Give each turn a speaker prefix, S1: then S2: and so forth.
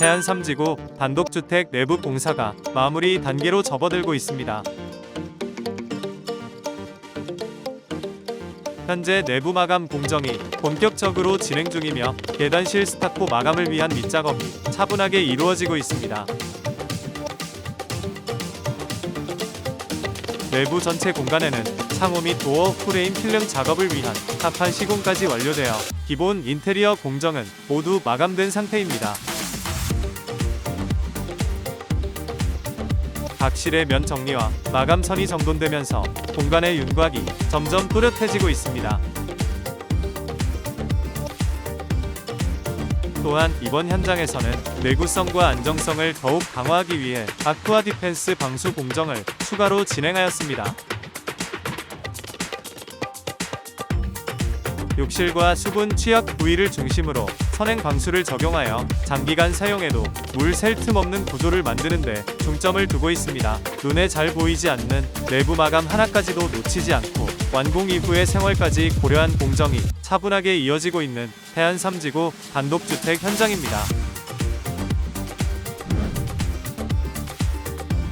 S1: 해안 3지구 단독주택 내부 공사가 마무리 단계로 접어들고 있습니다. 현재 내부 마감 공정이 본격적으로 진행 중이며 계단실 스타코 마감을 위한 밑작업이 차분하게 이루어지고 있습니다. 내부 전체 공간에는 창호 및 도어 프레임 필름 작업을 위한 합판 시공까지 완료되어 기본 인테리어 공정은 모두 마감된 상태입니다. 각 실의 면 정리와 마감 선이 정돈되면서 공간의 윤곽이 점점 또렷해지고 있습니다. 또한 이번 현장에서는 내구성과 안정성을 더욱 강화하기 위해 아쿠아 디펜스 방수 공정을 추가로 진행하였습니다. 욕실과 수분 취약 부위를 중심으로 선행 방수를 적용하여 장기간 사용해도 물 셀 틈 없는 구조를 만드는데 중점을 두고 있습니다. 눈에 잘 보이지 않는 내부 마감 하나까지도 놓치지 않고 완공 이후의 생활까지 고려한 공정이 차분하게 이어지고 있는 해안 3지구 단독주택 현장입니다.